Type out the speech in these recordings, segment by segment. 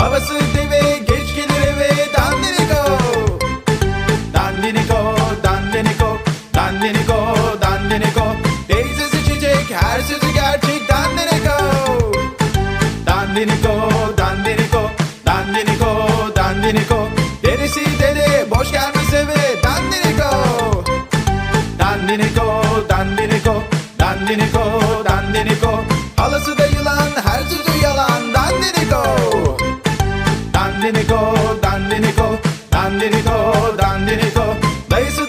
Babası deve geç gelir eve Dandiniko Dandiniko Dandiniko Dandiniko Dandiniko Teyzesi çiçek her sözü gerçek Dandiniko Dandiniko Dandiniko Dandiniko Dandiniko Derisi dede boş gelmez eve Dandiniko Dandiniko Dandiniko Dandiniko Dandiniko Halası da yılan her sözü yalan Dandiniko, dandiniko, dandiniko, dandiniko Dayısı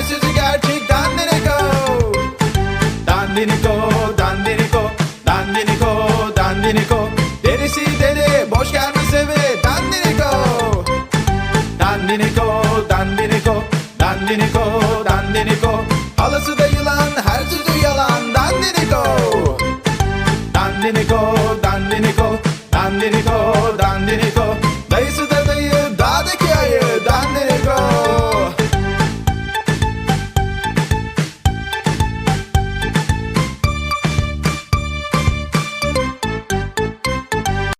Ben sizi gerçekten Dandeniko Dandeniko, Dandeniko Dandeniko, Dandeniko Derisi deri, boş gelmese ve Dandeniko Dandeniko, Dandeniko Dandeniko, Dandeniko Halası da yılan, her sözü yalan Dandeniko Dandeniko, Dandeniko Dandeniko,